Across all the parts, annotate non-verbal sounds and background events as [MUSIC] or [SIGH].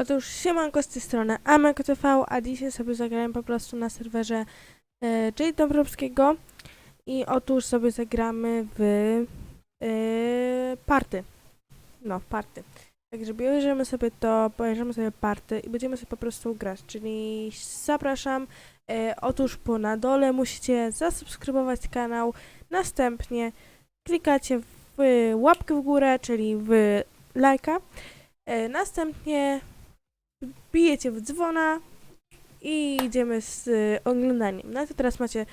Otóż siemanko z tej strony AmekoTV, a dzisiaj sobie zagrałem po prostu na serwerze e, J. Dąbrowskiego i otóż sobie zagramy w e, party. No, party. Także bierzemy sobie to, bierzemy sobie party i będziemy sobie po prostu grać, czyli zapraszam. E, otóż po na dole musicie zasubskrybować kanał, następnie klikacie w łapkę w górę, czyli w lajka. E, następnie bijecie w dzwona i idziemy z y, oglądaniem. No to teraz macie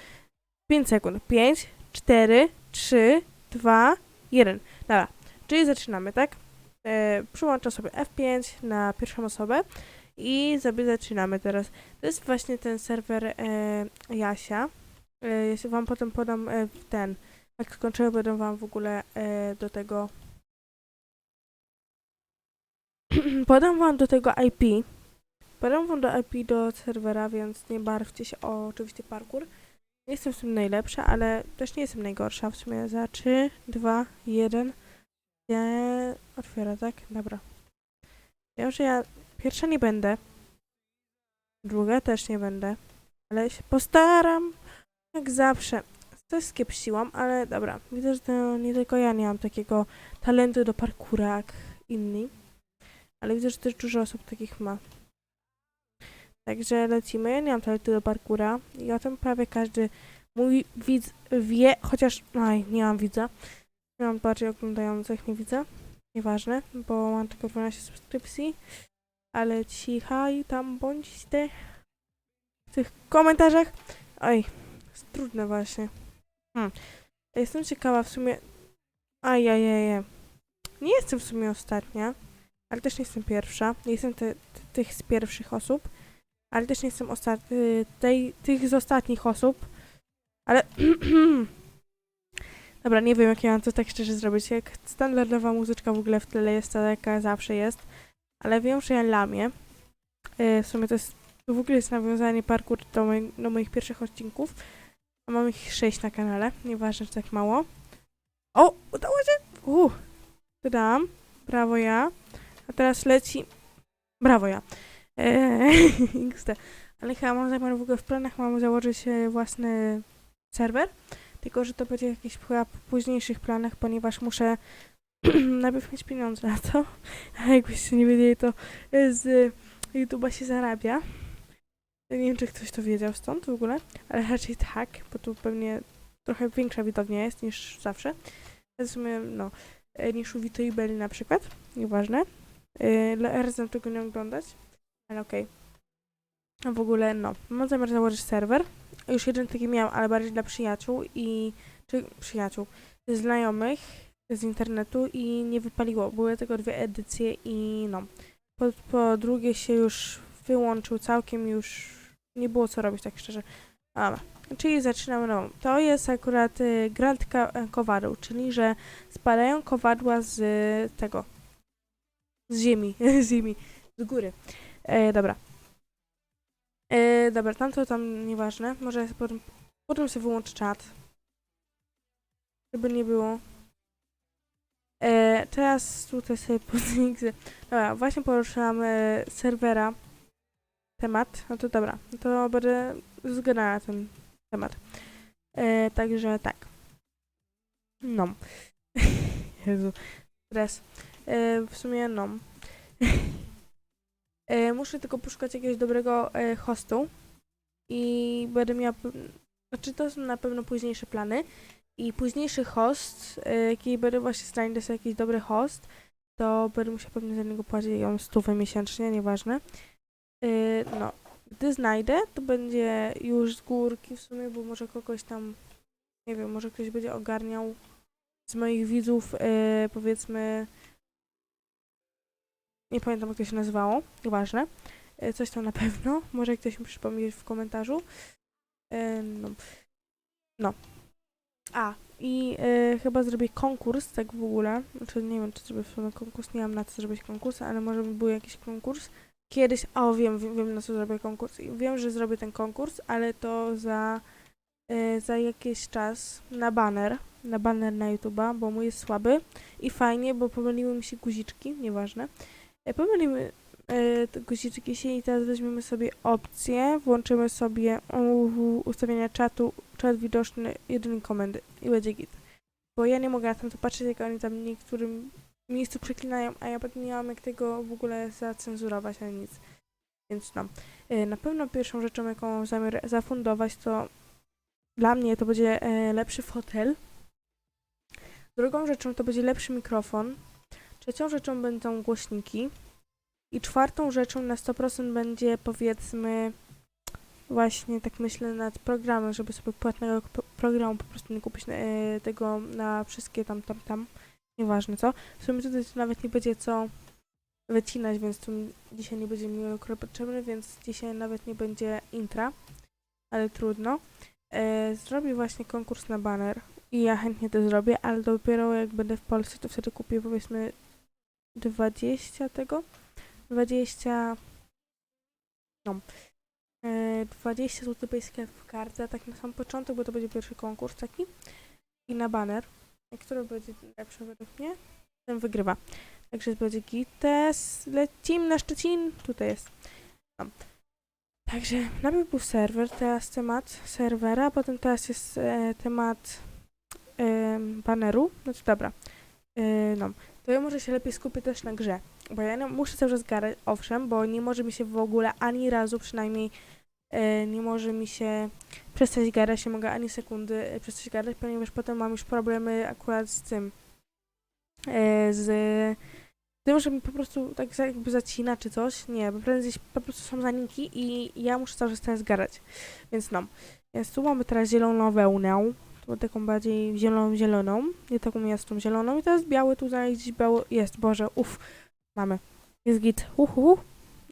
5 sekund. 5, 4, 3, 2, 1. Dobra, czyli zaczynamy, tak? E, przyłączam sobie F5 na pierwszą osobę i sobie zaczynamy teraz. To jest właśnie ten serwer e, Jasia. E, ja wam potem podam e, ten. Jak skończymy, będę wam w ogóle e, do tego podam wam do tego IP. Podam wam do IP do serwera, więc nie barwcie się o oczywiście parkour. Nie jestem w tym najlepsza, ale też nie jestem najgorsza. W sumie za 3, 2, 1. Nie otwiera, tak? Dobra. Wiem, że ja pierwsza nie będę. Druga też nie będę. Ale się postaram. Jak zawsze. Coś skiepściłam, ale dobra. Widzę, że to nie tylko ja nie mam takiego talentu do parkura jak inni. Ale widzę, że też dużo osób takich ma. Także lecimy. Ja nie mam talentu do parkura i o tym prawie każdy mój widz wie, chociaż aj, nie mam widza. Nie mam bardziej oglądających, nie widzę. Nieważne, bo mam tylko 12 subskrypcji. Ale cichaj tam bądźcie w tych komentarzach. Oj, jest trudne właśnie. Hmm. Jestem ciekawa w sumie. Ajajaj. Nie jestem w sumie ostatnia ale też nie jestem pierwsza. Nie jestem te, te, tych z pierwszych osób, ale też nie jestem y, tej, tych z ostatnich osób. Ale. [CLEARS THROAT] Dobra, nie wiem, jak ja mam to tak szczerze zrobić. Jak standardowa muzyczka w ogóle w tle jest, ta jaka zawsze jest. Ale wiem, że ja lamię. Y, w sumie to jest. To w ogóle jest nawiązanie parkour do, moj, do moich pierwszych odcinków. A mam ich sześć na kanale. Nieważne, że tak mało. O! Udało się! Uh! Dodam. Brawo ja. A teraz leci. Brawo ja. Eee. [LAUGHS] Ale chyba mam zamiar w ogóle w planach mam założyć e, własny serwer. Tylko, że to będzie jakiś chyba w późniejszych planach, ponieważ muszę [CLEARS THROAT] najpierw mieć pieniądze na to. [LAUGHS] A jakbyście nie wiedzieli, to z YouTube'a się zarabia. Nie wiem, czy ktoś to wiedział stąd w ogóle, ale raczej tak, bo tu pewnie trochę większa widownia jest niż zawsze. W sumie, no, e, niż u Vito i Belli na przykład. Nieważne. Yy, razem tego nie oglądać, ale okej. A W ogóle, no, mam zamiar założyć serwer. Już jeden taki miałam, ale bardziej dla przyjaciół i... czy przyjaciół, znajomych z internetu i nie wypaliło. Były tylko dwie edycje i no. Po, po drugie się już wyłączył całkiem, już nie było co robić, tak szczerze. Dobra, czyli zaczynamy nową. To jest akurat y, Kowadeł, czyli że spadają kowadła z tego, z ziemi, [LAUGHS] z ziemi, z góry. E, dobra. E, dobra, tamto tam nieważne. Może potem, potem sobie wyłączę czat. Żeby nie było. E, teraz tutaj sobie [LAUGHS] podlinksy. Dobra, właśnie poruszyłam e, serwera temat. No to dobra, no to będę zgadała ten temat. E, także tak. No. [LAUGHS] Jezu. Stres. E, w sumie no. [LAUGHS] e, muszę tylko poszukać jakiegoś dobrego e, hostu i będę miała, znaczy to są na pewno późniejsze plany i późniejszy host, e, jaki będę właśnie znajdę sobie jakiś dobry host, to będę musiała pewnie za niego płacić ją stówę miesięcznie, nieważne. E, no, gdy znajdę, to będzie już z górki w sumie, bo może kogoś tam, nie wiem, może ktoś będzie ogarniał z moich widzów, e, powiedzmy, nie pamiętam jak to się nazywało, nieważne. E, Coś tam na pewno, [LAUGHS] może ktoś mi przypomni w komentarzu. E, No. no. A, i e, chyba zrobię konkurs, tak w ogóle. Znaczy nie wiem, czy zrobię w sumie konkurs, nie mam na co zrobić konkurs, ale może by był jakiś konkurs. Kiedyś, o wiem, wiem, wiem na co zrobię konkurs. I wiem, że zrobię ten konkurs, ale to za, za jakiś czas na baner, na baner na YouTube'a, bo mój jest słaby i fajnie, bo pomyliły mi się guziczki, nieważne. E, Pomyliły, e, te guziczki się i teraz weźmiemy sobie opcję, włączymy sobie ustawienia czatu, czat widoczny, jedynie komendy i będzie git. Bo ja nie mogę na to patrzeć, jak oni tam niektórym miejscu przeklinają, a ja nie mam jak tego w ogóle zacenzurować ani nic. Więc no. E, Na pewno pierwszą rzeczą, jaką mam zamiar zafundować, to dla mnie to będzie e, lepszy fotel. Drugą rzeczą to będzie lepszy mikrofon. Trzecią rzeczą będą głośniki. I czwartą rzeczą na 100% będzie powiedzmy właśnie tak myślę nad programem, żeby sobie płatnego programu po prostu nie kupić e, tego na wszystkie tam, tam, tam. Nieważne co. W sumie tutaj to nawet nie będzie co wycinać, więc tu dzisiaj nie będzie mi potrzebny, więc dzisiaj nawet nie będzie intra, ale trudno. E, zrobię właśnie konkurs na banner i ja chętnie to zrobię, ale dopiero jak będę w Polsce, to wtedy kupię powiedzmy 20 tego, 20 no, e, 20 zł basic w kartę, tak na sam początek, bo to będzie pierwszy konkurs taki i na banner, który będzie lepszy według mnie, ten wygrywa. Także będzie gites. Lecimy na Szczecin. Tutaj jest. No. Także najpierw był serwer, teraz temat serwera, potem teraz jest e, temat e. No to dobra. E, no. To ja może się lepiej skupię też na grze. Bo ja muszę cały czas gadać, owszem, bo nie może mi się w ogóle ani razu przynajmniej e, nie może mi się przestać gadać, nie mogę ani sekundy e, przestać gadać, ponieważ potem mam już problemy akurat z tym e, z tym, że mi po prostu tak jakby zacina czy coś. Nie, bo prędzej po prostu są zaniki i ja muszę cały czas teraz gadać. Więc no. Więc tu mamy teraz zieloną wełnę. Taką bardziej zieloną, zieloną. Nie taką jasną zieloną. I teraz biały tu znaleźć gdzieś biały. Jest, Boże, uff. Mamy. Jest git. Uhu.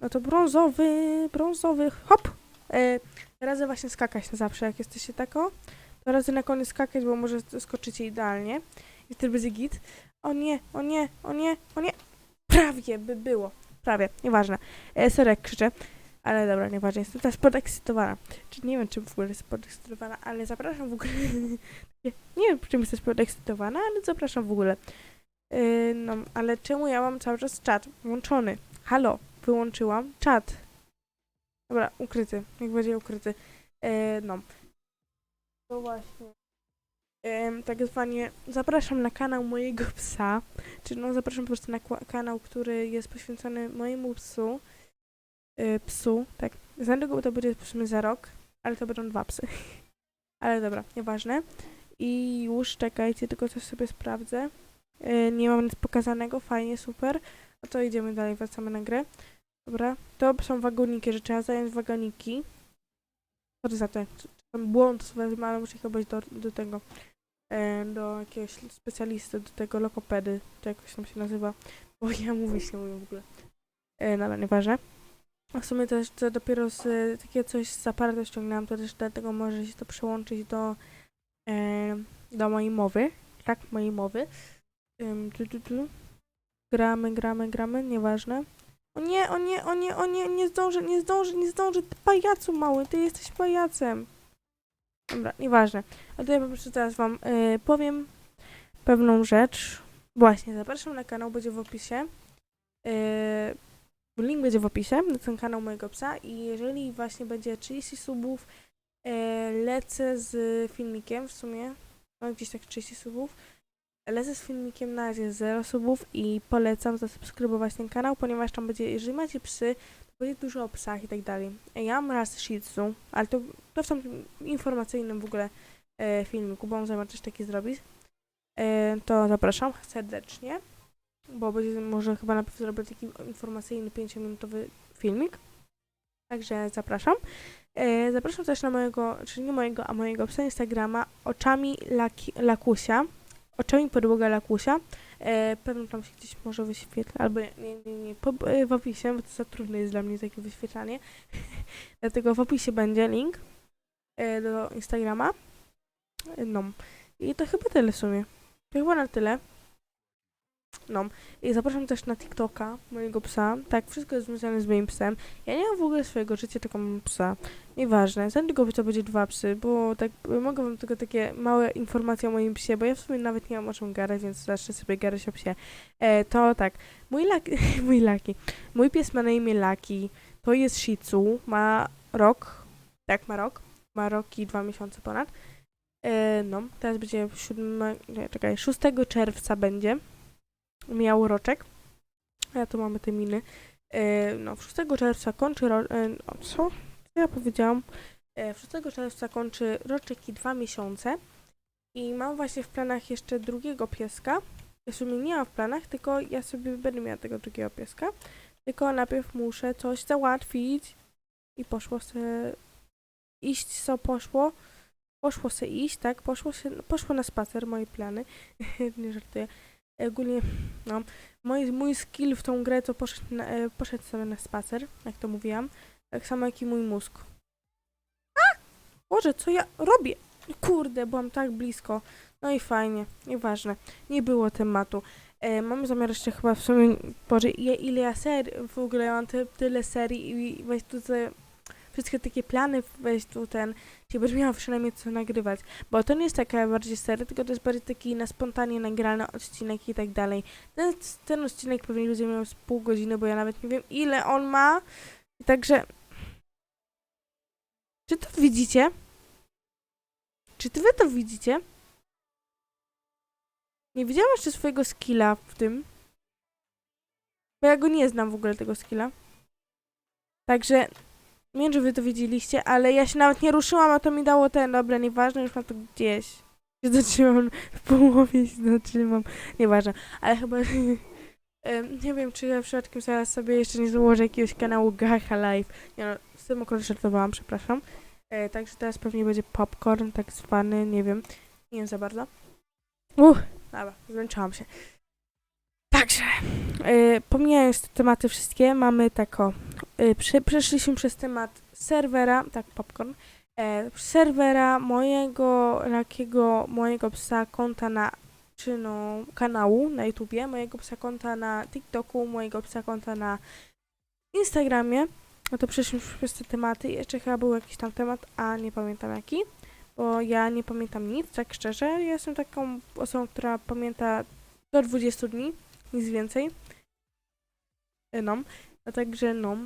No to brązowy, brązowy. Hop. E, razy właśnie skakać na zawsze, jak jesteście tako. To razy na koniec skakać, bo może skoczycie idealnie. I wtedy będzie git. O nie, o nie, o nie, o nie. Prawie by było. Prawie, nieważne. E, jak krzyczę. Ale dobra, nieważne. Jestem teraz podekscytowana. Czy nie wiem, czym w ogóle jestem podekscytowana, ale zapraszam w ogóle. [LAUGHS] nie, wiem, czym jesteś podekscytowana, ale zapraszam w ogóle. E, no, ale czemu ja mam cały czas czat włączony? Halo, wyłączyłam czat. Dobra, ukryty. Jak będzie ukryty. E, no. To właśnie. Em, tak zwanie zapraszam na kanał mojego psa, czy no zapraszam po prostu na kanał, który jest poświęcony mojemu psu, y, psu, tak, za niego to będzie w sumie za rok, ale to będą dwa psy, [LAUGHS] ale dobra, nieważne. I już czekajcie, tylko coś sobie sprawdzę, y, nie mam nic pokazanego, fajnie, super, no to idziemy dalej, wracamy na grę, dobra, to są wagoniki, że trzeba zająć wagoniki, sorry za tam błąd, ale muszę chyba być do, do tego, e, do jakiegoś specjalisty, do tego lokopedy, czy jakoś tam się nazywa, [LAUGHS] bo ja mówię się mówię w ogóle. E, no ale nieważne. A w sumie też to dopiero z e, takie coś z aparatu ściągnęłam, to też dlatego może się to przełączyć do, e, do mojej mowy, tak, mojej mowy. Tu, tu, tu. Gramy, gramy, gramy, nieważne. O nie, o nie, o nie, o nie, nie zdążę, nie zdążę, nie zdążę, ty pajacu mały, ty jesteś pajacem. Dobra, nieważne. A to ja po prostu teraz wam y, powiem pewną rzecz. Właśnie, zapraszam na kanał, będzie w opisie. Y, link będzie w opisie na ten kanał mojego psa i jeżeli właśnie będzie 30 subów, y, lecę z filmikiem w sumie. Mam gdzieś tak 30 subów. Lecę z filmikiem na razie 0 subów i polecam zasubskrybować ten kanał, ponieważ tam będzie, jeżeli macie psy, to będzie dużo o psach i tak dalej. Ja mam raz Shih Tzu, ale to, to w tym informacyjnym w ogóle e, filmiku, bo on zamiar coś taki zrobić. E, to zapraszam serdecznie, bo będzie może chyba najpierw zrobię taki informacyjny 5-minutowy filmik. Także zapraszam. E, zapraszam też na mojego, czyli nie mojego, a mojego psa Instagrama oczami laki, lakusia. Oczami podłoga lakusia. E, tam się gdzieś może wyświetla, albo nie, nie, nie, nie po, e, w opisie, bo to za trudne jest dla mnie takie wyświetlanie. [LAUGHS] Dlatego w opisie będzie link e, do Instagrama. E, No. I to chyba tyle w sumie. To chyba na tyle. No. I zapraszam też na TikToka mojego psa. Tak, wszystko jest związane z moim psem. Ja nie mam w ogóle swojego życia, tylko mam psa. Nieważne. Za niedługo to będzie dwa psy, bo tak mogę wam tylko takie małe informacje o moim psie, bo ja w sumie nawet nie mam o czym gadać, więc zacznę sobie gadać o psie. E, to tak, mój laki, [LAUGHS] mój laki, mój pies ma na imię Laki, to jest Shih ma rok, tak ma rok, ma rok i dwa miesiące ponad. E, no, teraz będzie 7, nie, czekaj, 6 czerwca będzie miał roczek. A tu mamy te miny. E, no, 6 czerwca kończy ro, e, no, co? Co ja powiedziałam? E, 6 czerwca kończy roczek i dwa miesiące. I mam właśnie w planach jeszcze drugiego pieska. Ja w sumie nie mam w planach, tylko ja sobie będę miała tego drugiego pieska. Tylko najpierw muszę coś załatwić. I poszło se iść, co poszło. Poszło se iść, tak? Poszło, się, poszło na spacer, moje plany. [LAUGHS] nie żartuję. Ogólnie, no, mój, mój skill w tą grę to poszedł, na, e, poszedł sobie na spacer, jak to mówiłam. Tak samo jak i mój mózg. A! Boże, co ja robię? Kurde, byłam tak blisko. No i fajnie, nieważne. Nie było tematu. E, mam zamiar jeszcze chyba w sumie, Boże, ile, ja serii, w ogóle mam ty, tyle serii i weź tu te, wszystkie takie plany, weź tu ten, czyli będę miała przynajmniej co nagrywać. Bo to nie jest taka bardziej seria, tylko to jest bardziej taki na spontanie nagrany odcinek i tak dalej. Ten, ten odcinek pewnie będzie miał z pół godziny, bo ja nawet nie wiem ile on ma. Także... Czy to widzicie? Czy ty wy to widzicie? Nie widziałam jeszcze swojego skilla w tym. Bo ja go nie znam w ogóle tego skilla. Także nie wiem, wy to widzieliście, ale ja się nawet nie ruszyłam, a to mi dało ten, dobra, nieważne, już mam to gdzieś. Się zatrzymam, w połowie się zatrzymam, nieważne, ale chyba, [LAUGHS] nie wiem, czy ja przypadkiem zaraz sobie jeszcze nie założę jakiegoś kanału Gacha Live. Nie no, z tym akurat żartowałam, przepraszam. E, także teraz pewnie będzie popcorn, tak zwany, nie wiem, nie wiem za bardzo. Uch, dobra, zmęczyłam się. Także, e, pomijając te tematy wszystkie, mamy tako, prze, przeszliśmy przez temat serwera, tak, popcorn, e, serwera mojego takiego, mojego psa konta na, czy no, kanału na YouTubie, mojego psa konta na TikToku, mojego psa konta na Instagramie. No to przeszliśmy przez te tematy. Jeszcze chyba był jakiś tam temat, a nie pamiętam jaki, bo ja nie pamiętam nic, tak szczerze. Ja jestem taką osobą, która pamięta do 20 dni, nic więcej. E, No. A także no.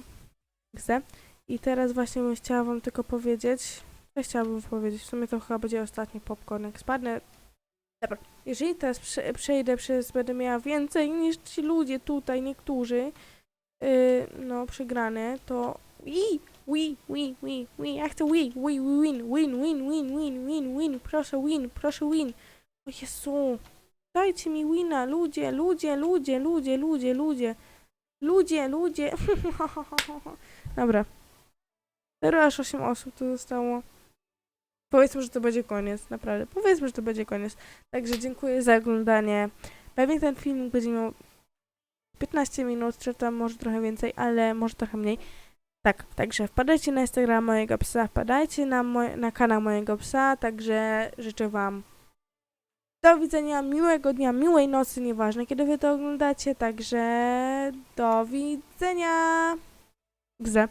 Chcę. I teraz właśnie bym chciała wam tylko powiedzieć. Co chciałabym powiedzieć? W sumie to chyba będzie ostatni popcorn. Jak spadnę. Dobra. Jeżeli teraz prze, przejdę przez. Będę miała więcej niż ci ludzie tutaj, niektórzy. Yy, no, przegrane, to. Wi, wi, wi, wi, wi. Ja chcę wi, wi, wi, win, win, win, win, win, win, win. Proszę win, proszę win. O Jezu. Dajcie mi wina, ludzie, ludzie, ludzie, ludzie, ludzie, ludzie. Ludzie, ludzie. [LAUGHS] Dobra. Teraz 8 osób tu zostało. Powiedzmy, że to będzie koniec, naprawdę. Powiedzmy, że to będzie koniec. Także dziękuję za oglądanie. Pewnie ten film będzie miał 15 minut, czy tam może trochę więcej, ale może trochę mniej. Tak, także wpadajcie na Instagram mojego psa, wpadajcie na, moj, na kanał mojego psa, także życzę wam do widzenia, miłego dnia, miłej nocy, nieważne kiedy wy to oglądacie, także do widzenia. Gze.